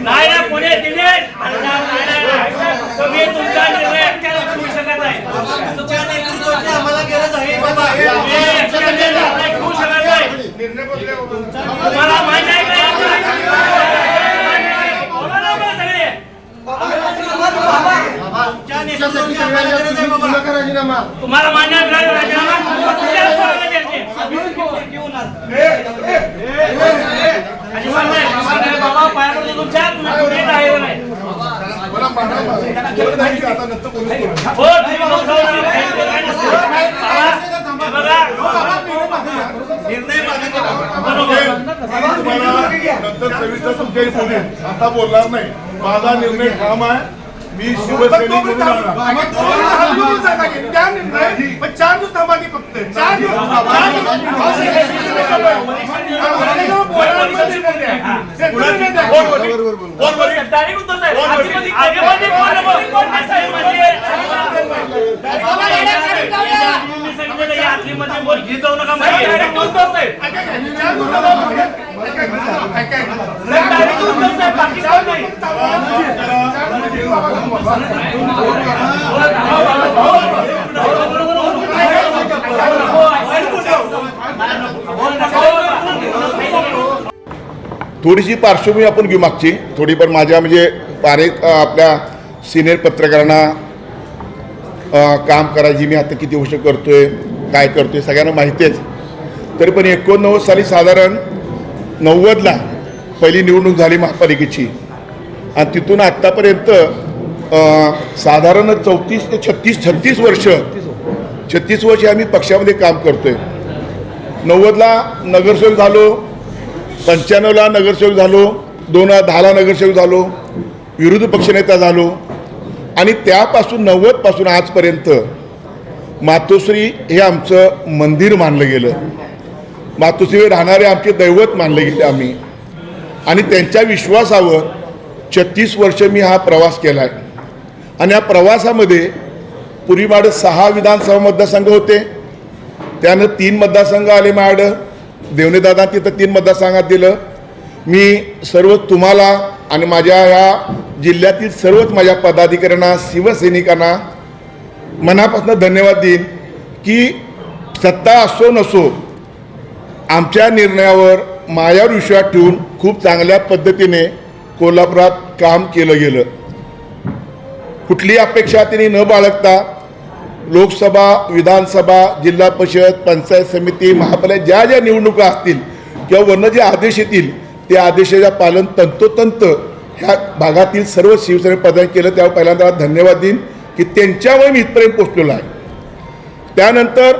नाही ना पुणे दिनेश तुम्ही तुमचा निर्णय घेऊ शकत नाही. आम्हाला गरज आहे बाबा घेऊ शकत नाही तुम्हाला मान्य आहे का? बोला ना बरं सगळे तुमच्या नेतृत्वाची आम्हाला गरज आहे आहे का नाही. नाही. हो हे आहे मी शिवसैनिक म्हणून फक्त चार दिवस म्हणजे. म्हणजे. नाही. थोडीशी पार्श्वभूमी आपण घेऊ मागची. थोडीफार माझ्या म्हणजे अनेक आपल्या सिनियर पत्रकारांना काम करायची मी आता किती वर्ष करतोय काय करतोय सगळ्यांना माहिती आहे तरी पण एकोणनव्वद साली साधारण नव्वदला पहिली निवडणूक झाली महापालिकेची. आणि तिथून आत्तापर्यंत साधारण चौतीस ते छत्तीस छत्तीस वर्ष छत्तीस वर्ष आम्ही पक्षामध्ये काम करतोय. नव्वदला नगरसेवक झालो पंच्याण्णवला नगरसेवक झालो दोन हजार दहाला नगरसेवक झालो विरोधी पक्षनेता झालो आणि त्यापासून नव्वदपासून आजपर्यंत मातोश्री हे आमचं मंदिर मानलं गेलं. मातोश्री राहणारे आमचे दैवत मानले गेले आम्ही. आणि त्यांच्या विश्वासावर छत्तीस वर्ष मी हा प्रवास केला आहे आणि या प्रवासामध्ये पूर्वी सहा विधानसभा मतदारसंघ होते. त्यानं तीन मतदारसंघ आले माझ्याकडं देवनेदादा तिथं तीन मतदारसंघात दिलं. मी सर्व तुम्हाला आणि माझ्या ह्या जिल्ह्यातील सर्वच माझ्या पदाधिकाऱ्यांना शिवसैनिकांना मनापासून धन्यवाद देईन की सत्ता असो नसो आमच्या निर्णयावर माझ्यावर विश्वास ठेवून खूप चांगल्या पद्धतीने कोल्हापुरात काम केलं गेलं. कुठली अपेक्षा त्यांनी न बाळगता लोकसभा विधानसभा जिल्हा परिषद पंचायत समिती महापालिका ज्या ज्या निवडणुका असतील किंवा वन जे आदेश येतील त्या आदेशाच्या पालन तंतोतंत ह्या भागातील सर्व शिवसेने प्रदान केलं त्यावर पहिल्यांदा धन्यवाद देईन की त्यांच्यामुळे मी इथपर्यंत पोचलेलो आहे. त्यानंतर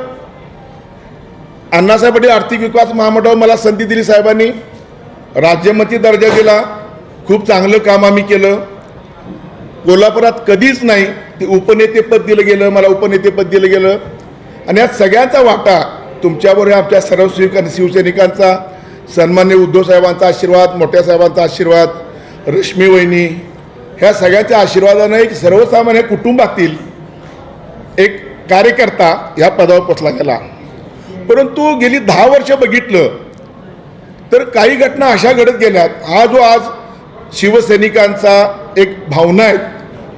अण्णासाहेब पाटील आर्थिक विकास महामंडळावर मला संधी दिली साहेबांनी. राज्यमंत्री दर्जा दिला. खूप चांगलं काम आम्ही केलं. कोल्हापुरात कधीच नाही ते उपनेतेपद दिलं गेलं मला उपनेतेपद दिलं गेलं. आणि या सगळ्यांचा वाटा तुमच्याबरोबर आमच्या सर्व शिवसैनिकांचा. सन्मान्य उद्धव साहेबांचा आशीर्वाद मोठ्या साहेबांचा आशीर्वाद रश्मी वहिनी ह्या सगळ्यांच्या आशीर्वादानं एक सर्वसामान्य कुटुंबातील एक कार्यकर्ता ह्या पदावर पोचला गेला. परंतु गेली दहा वर्ष बघितलं तर काही घटना अशा घडत गेल्यात. हा जो आज शिवसैनिकांचा एक भावना आहे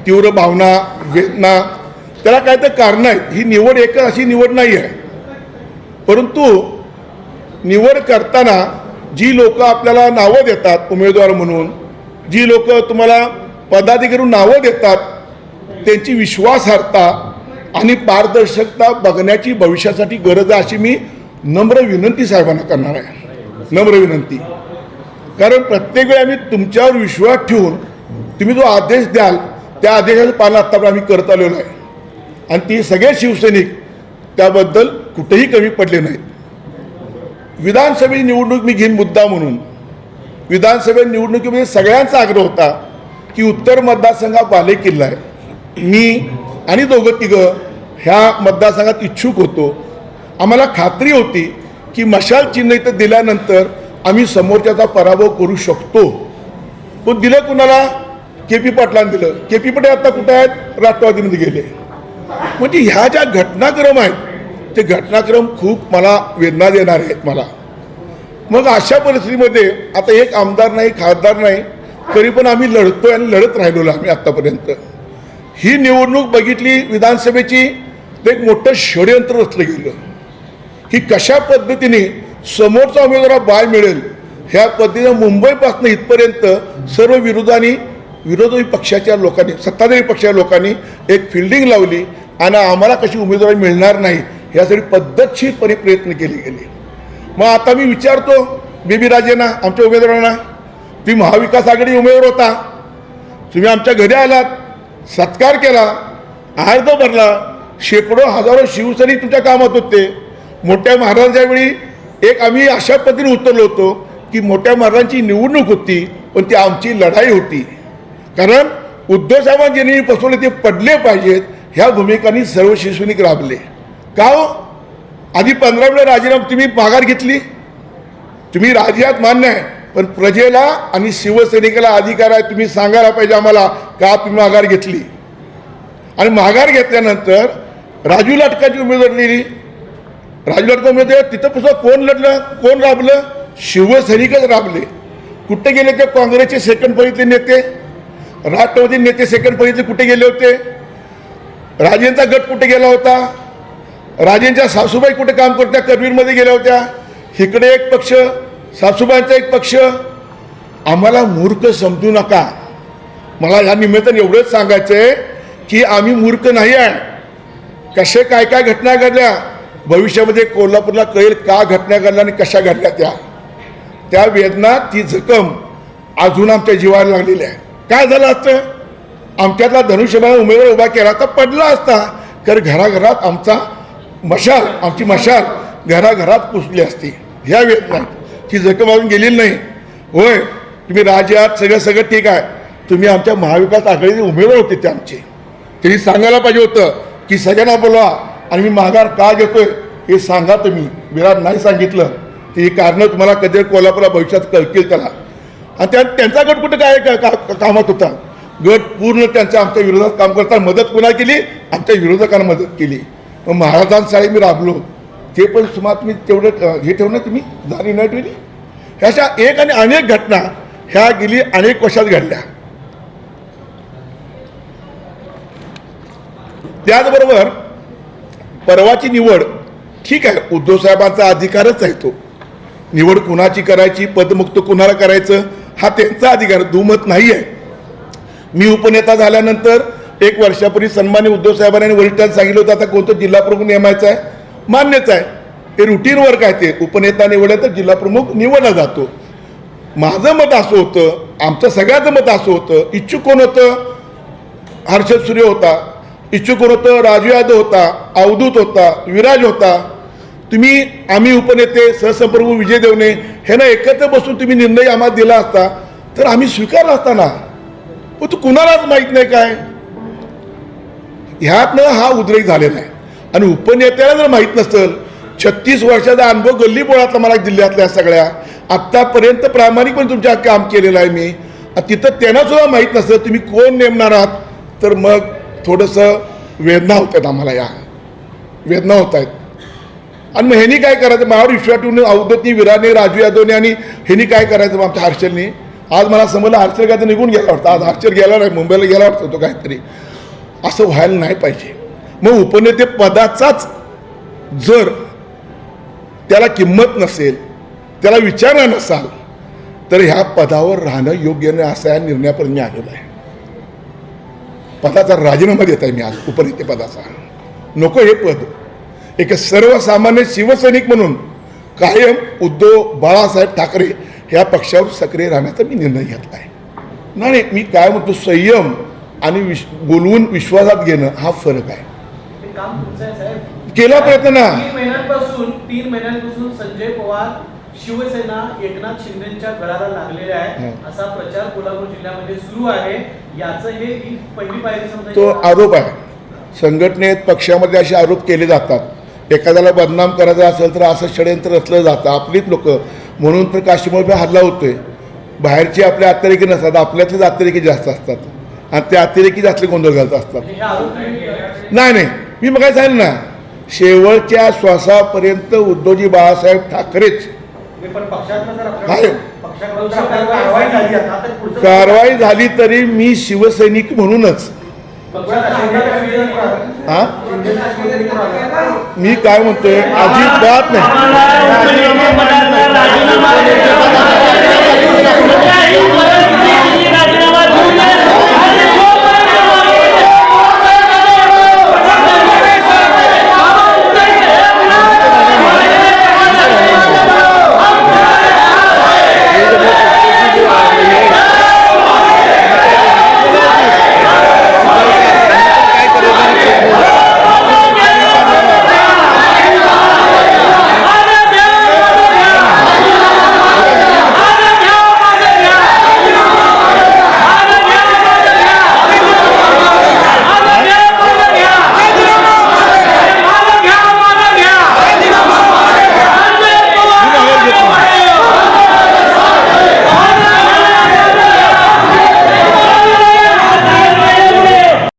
तीव्र भावना वेदना त्याला काय तर कारणं आहेत. ही निवड एक अशी निवड नाही आहे परंतु निवड करताना जी लोक आपल्याला नावं देतात उमेदवार म्हणून जी लोक तुम्हाला पदाधिकारी नावं देतात त्यांची विश्वासार्हता आणि पारदर्शकता बघण्याची भविष्यासाठी गरज आहे अशी मी नम्र विनंती साहेबांना करणार आहे. नम्र विनंती. कारण प्रत्येक वेळी आम्ही तुमच्यावर विश्वास ठेवून तुम्ही जो आदेश द्याल त्या आदेशाचं पालन आत्तापर्यंत आम्ही करत आलेलो आहे. आणि ती सगळे शिवसैनिक त्याबद्दल कुठेही कमी पडले नाहीत. विधानसभेची निवडणूक मी घेईन मुद्दा म्हणून. विधानसभेत निवडणुकीमध्ये सगळ्यांचा आग्रह होता की उत्तर मतदारसंघात बाले किल्ला आहे. मी आणि दोघं तिघं ह्या मतदारसंघात इच्छुक होतो. आम्हाला खात्री होती की मशाल चिन्ह इथं दिल्यानंतर आम्ही समोरच्याचा पराभव करू शकतो. पण दिलं कुणाला? के पी पाटलांनी दिलं. के पी पाटील आता कुठे आहेत? राष्ट्रवादीमध्ये गेले. म्हणजे ह्या ज्या घटनाक्रम आहेत ते घटनाक्रम खूप मला वेदना देणारे आहेत मला. मग अशा परिस्थितीमध्ये आता एक आमदार नाही खासदार नाही तरी पण आम्ही लढतोय आणि लढत राहिलेलो आम्ही आत्तापर्यंत ही निवडणूक बघितली विधानसभेची तर एक मोठं षडयंत्र रचलं गेलं. की कशा पद्धतीने समोरचा उमेदवार बाय मिळेल ह्या पद्धतीनं मुंबईपासून इथपर्यंत सर्व विरोधांनी विरोधी पक्षाच्या लोकांनी सत्ताधारी पक्षाच्या लोकांनी एक फिल्डिंग लावली आणि आम्हाला कशी उमेदवारी मिळणार नाही यासाठी पद्धतशीरपणे प्रयत्न केले गेले. मग आता मी विचारतो बेबी राजेंना आमच्या उमेदवारांना तुम्ही महाविकास आघाडी उमेदवार होता. तुम्ही आमच्या घरी आलात सत्कार केला अर्ज भरला शेकडो हजारो शिवसैनिक तुमच्या कामात होते. मोठ्या महाराजांच्या वेळी एक आम्ही अशा पद्धतीने उतरलो होतो की मोठ्या महाराजांची निवडणूक होती पण ती आमची लढाई होती. कारण उद्धव साहेबांनी ज्यांनी फसवले ते पडले पाहिजेत ह्या भूमिकांनी सर्व शिवसैनिक राबले. का हो? आधी पंधरा वेळा राजीनामा तुम्ही माघार घेतली? तुम्ही राज्यात मान्य आहे पण प्रजेला आणि शिवसैनिकाला अधिकार आहे तुम्ही सांगायला पाहिजे आम्हाला का तुम्ही माघार घेतली? आणि माघार घेतल्यानंतर राजू लाटकाची उमेदवार लिहिली. राजू लाटका उमेदवार तिथं पुस्तक कोण लढलं? कोण राबलं? शिवसैनिकच राबले. कुठे गेले ते काँग्रेसचे सेकंड फळीतले नेते? राष्ट्रवादी नेते सेकंड फळीतले कुठे गेले होते? राजेंचा गट कुठे गेला होता? राजेंच्या सासूबाई कुठे काम करत्या? करवीरमध्ये गेल्या होत्या. इकडे एक पक्ष सासूबाईंचा एक पक्ष. आम्हाला मूर्ख समजू नका. मला या निमित्ताने एवढंच सांगायचं आहे की आम्ही मूर्ख नाही आहे. कसे काय काय घटना घडल्या? भविष्यामध्ये कोल्हापूरला कळेल का घटना घडल्या आणि कशा घडल्या त्या. त्या वेदना ती जखम अजून आमच्या जीवाला लागलेली आहे. काय झालं असतं? आमच्यातला धनुष्यबाण उमेदवार उभा केला तर पडला असता. तर घराघरात आमचा मशाल आमची मशाल घराघरात पुसली असती. ह्या वेदना ती जखम अजून गेलेली नाही. होय तुम्ही राज्यात सगळं सगळं ठीक आहे. तुम्ही आमच्या महाविकास आघाडीचे उमेदवार होते ते आमचे. त्यांनी सांगायला पाहिजे होतं की सगळ्यांना बोलवा आणि मी माघार का घेतोय हे सांगा तुम्ही. विराट नाही सांगितलं. ती ही कारणं तुम्हाला कधी कोल्हापूरला भविष्यात कळतील त्याला. आणि त्या त्यांचा गट कुठं काय का- कामात होता? गट पूर्ण त्यांच्या आमच्या विरोधात काम करताना मदत कुणा केली? आमच्या विरोधकांना मदत केली. महाराजांसाठी मी राबलो. ते पण सुमार तुम्ही तेवढं हे ठेवणं तुम्ही जाणी न ठेवली ह्याच्या एक आणि अनेक घटना ह्या गेली अनेक वर्षात घडल्या. त्याचबरोबर परवाची निवड ठीक आहे उद्धव साहेबांचा अधिकारच आहे तो. निवड कुणाची करायची पदमुक्त कुणाला करायचं हा त्यांचा अधिकार दुमत नाही आहे मी उपनेता झाल्यानंतर एक वर्षापूर्वी सन्मान्य उद्धव साहेबांनी आणि वरिष्ठांनी सांगितलं होतं आता कोणतं जिल्हा प्रमुख नेमायचं आहे? मान्यच आहे. हे रुटीन वर्क आहे ते. उपनेता निवडलं तर जिल्हाप्रमुख निवडला जातो. माझं मत असं होतं आमचं सगळ्याचं मत असं होतं इच्छुक कोण होतं? हर्षद सूर्य होता. इच्छुक कोण होतं? राजू यादव होता. अवधूत होता. विराज होता. तुम्ही आम्ही उपनेते सहसंप्रभू विजय देवणे ह्यांना एकत्र बसून तुम्ही निर्णय आम्हाला दिला असता तर आम्ही स्वीकारला असता ना? तू कुणालाच माहीत नाही काय? ह्यातनं हा उद्रेक झालेला आहे. आणि उपनेत्याला जर माहीत नसेल छत्तीस वर्षाचा अनुभव गल्ली बोळातला मला जिल्ह्यातल्या सगळ्या आत्तापर्यंत प्रामाणिकपणे तुमच्या काम केलेलं आहे मी. तिथं त्यांना सुद्धा माहीत नसतं तुम्ही कोण नेमणार आहात? तर मग थोडंसं वेदना होत आहेत आम्हाला या. वेदना होत आहेत. आणि मग ह्यांनी काय करायचं? माझ्यावर विश्वास ठेवून अवधतनी विराने राजू यादवने आणि ह्यांनी काय करायचं मग आमच्या हर्षलनी? आज मला समजलं हर्षल काय तर निघून गेला वाटतं. आज हर्षल गेला नाही मुंबईला गेला वाटतं तो काहीतरी. असं व्हायला नाही पाहिजे. मग उपनेते पदाचाच जर त्याला किंमत नसेल त्याला विचारणा नसाल तर ह्या पदावर राहणं योग्य नाही असा या निर्णयापर्यंत मी आलेलो आहे. पदाचा राजीनामा देत आहे मी आज उपनेते पदाचा. नको हे पद. एक सर्वसामान्य शिवसैनिक म्हणून कायम उद्धव बाळासाहेब ठाकरे ह्या पक्षावर सक्रिय राहण्याचा मी निर्णय घेतला आहे. नाही, मी काय म्हणतो संयम आणि विश बोलवून विश्वासात घेणं हा फरक आहे. केला प्रयत्न ना. तीन महिन्यांपासून तीन महिन्यांपासून संजय पवार शिवसेना एकनाथ शिंदेच्या गळाला लागलेले आहे. असा प्रचार कोल्हापूर जिल्ह्यामध्ये सुरू आहे. याचं हे पहिली पायरी तो आरोप आहे. संघटनेत पक्षामध्ये असे आरोप केले जातात. एखाद्याला बदनाम करायचं असेल तर असं षडयंत्र रचलं जातं. आपलीच लोक. म्हणून तर काश्मीरमध्ये हल्ला होतोय. बाहेरचे आपले अतिरेकी नसतात. आपल्यातलेच अतिरेकी जास्त असतात. आणि ते अतिरेकी जास्त गोंधळ घालत असतात म्हणजे हे नाही. नाही मी मग काय सांगितलं ना शेवटच्या श्वासापर्यंत उद्धवजी बाळासाहेब ठाकरेच हे कारवाई झाली तर पुढचं कारवाई झाली तरी मी शिवसैनिक म्हणूनच. हा. मी काय म्हणतोय अजिबात नाही